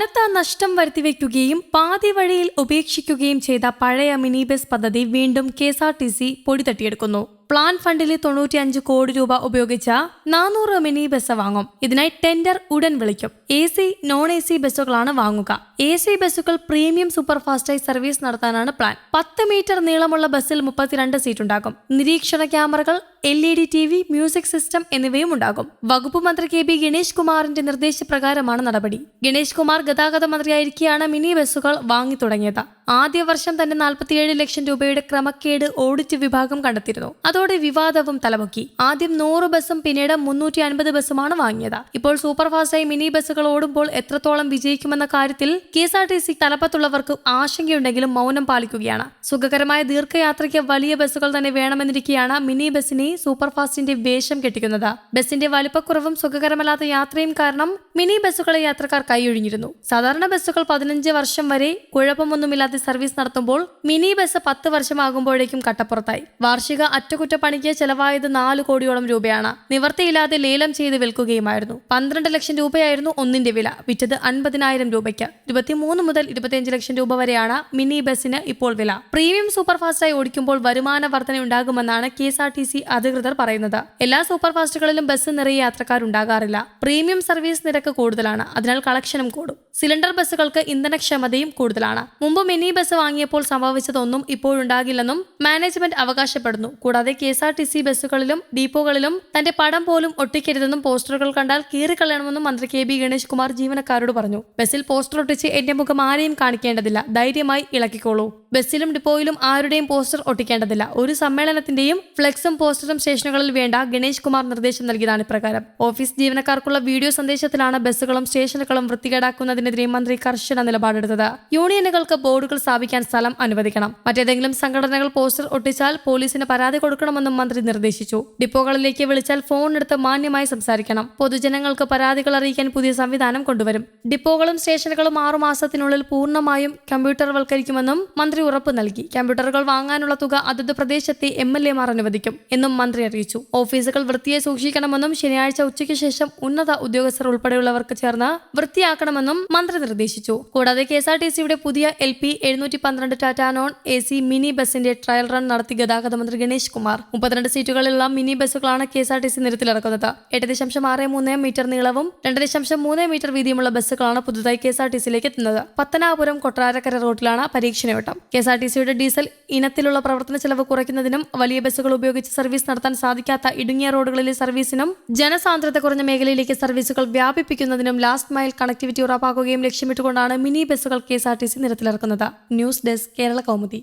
കനത്ത നഷ്ടം വരുത്തിവെക്കുകയും പാതി വഴിയിൽ ഉപേക്ഷിക്കുകയും ചെയ്ത പഴയ മിനി ബസ് പദ്ധതി വീണ്ടും K S R T C പൊടി തട്ടിയെടുക്കുന്നു. പ്ലാൻ ഫണ്ടിലെ തൊണ്ണൂറ്റിയഞ്ച് കോടി രൂപ ഉപയോഗിച്ച നാനൂറ് മിനി ബസ് വാങ്ങും. ഇതിനായി ടെൻഡർ ഉടൻ വിളിക്കും. A C non A C ബസ്സുകളാണ് വാങ്ങുക. എ സി ബസ്സുകൾ പ്രീമിയം സൂപ്പർഫാസ്റ്റായി സർവീസ് നടത്താനാണ് പ്ലാൻ. പത്ത് മീറ്റർ നീളമുള്ള ബസ്സിൽ മുപ്പത്തിരണ്ട് സീറ്റ് ഉണ്ടാകും നിരീക്ഷണ ക്യാമറകൾ L E D T V music system എന്നിവയും ഉണ്ടാകും വകുപ്പ് മന്ത്രി കെ ബി ഗണേഷ് കുമാറിന്റെ നിർദ്ദേശപ്രകാരമാണ് നടപടി. ഗണേഷ് കുമാർ ഗതാഗത മന്ത്രിയായിരിക്കെയാണ് മിനി ബസ്സുകൾ വാങ്ങി തുടങ്ങിയത്. ആദ്യ വർഷം തന്നെ നാൽപ്പത്തിയേഴ് ലക്ഷം രൂപയുടെ ക്രമക്കേട് ഓഡിറ്റ് വിഭാഗം കണ്ടെത്തിയിരുന്നു. അതോടെ വിവാദവും തലമുക്കി. ആദ്യം നൂറ് ബസ്സും പിന്നീട് മുന്നൂറ്റി അൻപത് ബസ്സുമാണ് വാങ്ങിയത്. ഇപ്പോൾ സൂപ്പർഫാസ്റ്റായി മിനി ബസ്സുകൾ ഓടുമ്പോൾ എത്രത്തോളം വിജയിക്കുമെന്ന കാര്യത്തിൽ K S R T C തലപ്പത്തുള്ളവർക്ക് ആശങ്കയുണ്ടെങ്കിലും മൗനം പാലിക്കുകയാണ്. സുഖകരമായ ദീർഘയാത്രയ്ക്ക് വലിയ ബസ്സുകൾ തന്നെ വേണമെന്നിരിക്കെയാണ് മിനി ബസ്സിനെ സൂപ്പർ ഫാസ്റ്റിന്റെ വേഷം കെട്ടിക്കുന്നത്. ബസിന്റെ വലിപ്പക്കുറവും സുഖകരമല്ലാത്ത യാത്രയും കാരണം മിനി ബസ്സുകളെ യാത്രക്കാർ കൈയൊഴിഞ്ഞിരുന്നു സാധാരണ ബസ്സുകൾ പതിനഞ്ച് വർഷം വരെ കുഴപ്പമൊന്നുമില്ലാതെ സർവീസ് നടത്തുമ്പോൾ മിനി ബസ് പത്ത് വർഷമാകുമ്പോഴേക്കും കട്ടപ്പുറത്തായി. വാർഷിക അറ്റകുറ്റപ്പണിക്ക് ചെലവായത് നാല് കോടിയോളം രൂപയാണ്. നിവർത്തിയില്ലാതെ ലേലം ചെയ്ത് വിൽക്കുകയുമായിരുന്നു. പന്ത്രണ്ട് ലക്ഷം രൂപയായിരുന്നു ഒന്നിന്റെ വില. വിറ്റത് അൻപതിനായിരം രൂപയ്ക്ക്. ഇരുപത്തിമൂന്ന് മുതൽ ഇരുപത്തിയഞ്ച് ലക്ഷം രൂപ വരെയാണ് മിനി ബസ്സിന് ഇപ്പോൾ വില. പ്രീമിയം സൂപ്പർഫാസ്റ്റായി ഓടിക്കുമ്പോൾ വരുമാന വർധന ഉണ്ടാകുമെന്നാണ് K S R T C അധികൃതർ പറയുന്നത്. എല്ലാ സൂപ്പർഫാസ്റ്റുകളിലും ബസ് നിറയെ യാത്രക്കാരുണ്ടാകാറില്ല. പ്രീമിയം സർവീസ് നിരക്ക് കൂടുതലാണ്. അതിനാൽ കളക്ഷനും കൂടും. സിലിണ്ടർ ബസ്സുകൾക്ക് ഇന്ധനക്ഷമതയും കൂടുതലാണ്. മുമ്പ് മിനി ബസ് വാങ്ങിയപ്പോൾ സംഭവിച്ചതൊന്നും ഇപ്പോഴുണ്ടാകില്ലെന്നും മാനേജ്മെന്റ് അവകാശപ്പെടുന്നു. കൂടാതെ K S R T C ബസ്സുകളിലും ഡീപ്പോകളിലും തന്റെ പടം പോലും ഒട്ടിക്കരുതെന്നും പോസ്റ്ററുകൾ കണ്ടാൽ കീറിക്കളയണമെന്നും മന്ത്രി കെ ബി ഗണേഷ് കുമാർ ജീവനക്കാരോട് പറഞ്ഞു. ബസ്സിൽ പോസ്റ്റർ ഒട്ടിച്ച് എന്റെ മുഖം ആരെയും കാണിക്കേണ്ടതില്ല. ധൈര്യമായി ഇളക്കിക്കോളൂ. ബസ്സിലും ഡിപ്പോയിലും ആരുടെയും പോസ്റ്റർ ഒട്ടിക്കേണ്ടതില്ല. ഒരു സമ്മേളനത്തിന്റെയും ഫ്ലെക്സും പോസ്റ്ററും സ്റ്റേഷനുകളിൽ വേണ്ട ഗണേഷ് കുമാർ നിർദ്ദേശം നൽകിയതാണ് ഇപ്രകാരം. ഓഫീസ് ജീവനക്കാർക്കുള്ള വീഡിയോ സന്ദേശത്തിലാണ് ബസ്സുകളും സ്റ്റേഷനുകളും വൃത്തികേടാക്കുന്നതിനെതിരെ മന്ത്രി കർശന നിലപാടെടുത്തത്. യൂണിയനുകൾക്ക് ബോർഡുകൾ സ്ഥാപിക്കാൻ സ്ഥലം അനുവദിക്കണം. മറ്റേതെങ്കിലും സംഘടനകൾ പോസ്റ്റർ ഒട്ടിച്ചാൽ പോലീസിന് പരാതി കൊടുക്കണമെന്നും മന്ത്രി നിർദ്ദേശിച്ചു. ഡിപ്പോകളിലേക്ക് വിളിച്ചാൽ ഫോൺ എടുത്ത് മാന്യമായി സംസാരിക്കണം. പൊതുജനങ്ങൾക്ക് പരാതികൾ അറിയിക്കാൻ പുതിയ സംവിധാനം കൊണ്ടുവരും. ഡിപ്പോകളും സ്റ്റേഷനുകളും ആറുമാസത്തിനുള്ളിൽ പൂർണമായും കമ്പ്യൂട്ടർവൽക്കരിക്കുമെന്നും മന്ത്രി ഉറപ്പ് നൽകി. കമ്പ്യൂട്ടറുകൾ വാങ്ങാനുള്ള തുക അതത് പ്രദേശത്തെ എം എൽ എമാർ അനുവദിക്കും എന്നും മന്ത്രി അറിയിച്ചു. ഓഫീസുകൾ വൃത്തിയെ സൂക്ഷിക്കണമെന്നും ശനിയാഴ്ച ഉച്ചയ്ക്ക് ശേഷം ഉന്നത ഉദ്യോഗസ്ഥർ ഉൾപ്പെടെയുള്ളവർക്ക് ചേർന്ന് വൃത്തിയാക്കണമെന്നും മന്ത്രി നിർദ്ദേശിച്ചു. കൂടാതെ കെ എസ് ആർ ടി സിയുടെ പുതിയ എൽ പി എഴുന്നൂറ്റി പന്ത്രണ്ട് എ സി മിനി ബസിന്റെ ട്രയൽ റൺ നടത്തി ഗതാഗത മന്ത്രി ഗണേഷ് കുമാർ. മുപ്പത്തിരണ്ട് സീറ്റുകളിലുള്ള mini ബസ്സുകളാണ് K S R T C നിരത്തിലിറക്കുന്നത്. എട്ട് ദശാംശം ആറ് മൂന്ന് മീറ്റർ നീളവും രണ്ട് ദശാംശം മൂന്ന് മീറ്റർ വീതിയുമുള്ള ബസ്സുകളാണ് പുതുതായി കെ എസ് ആർ ടി സിയിലേക്ക് എത്തുന്നത്. പത്തനാപുരം കൊട്ടാരക്കര റോഡിലാണ് പരീക്ഷണയോട്ടം. കെ എസ് ആർ ടി സിയുടെ ഡീസൽ ഇനത്തിലുള്ള പ്രവർത്തന ചെലവ് കുറയ്ക്കുന്നതിനും വലിയ ബസ്സുകൾ ഉപയോഗിച്ച് സർവീസ് നടത്താൻ സാധിക്കാത്ത ഇടുങ്ങിയ റോഡുകളിലെ സർവീസിനും ജനസാന്ദ്രത കുറഞ്ഞ മേഖലയിലേക്ക് സർവീസുകൾ വ്യാപിപ്പിക്കുന്നതിനും ലാസ്റ്റ് മൈൽ കണക്ടിവിറ്റി ഉറപ്പാക്കുകയും ലക്ഷ്യമിട്ടുകൊണ്ടാണ് മിനി ബസ്സുകൾ K S R T C നിരത്തിലിറക്കുന്നത്. News desk Kerala Kaumudi.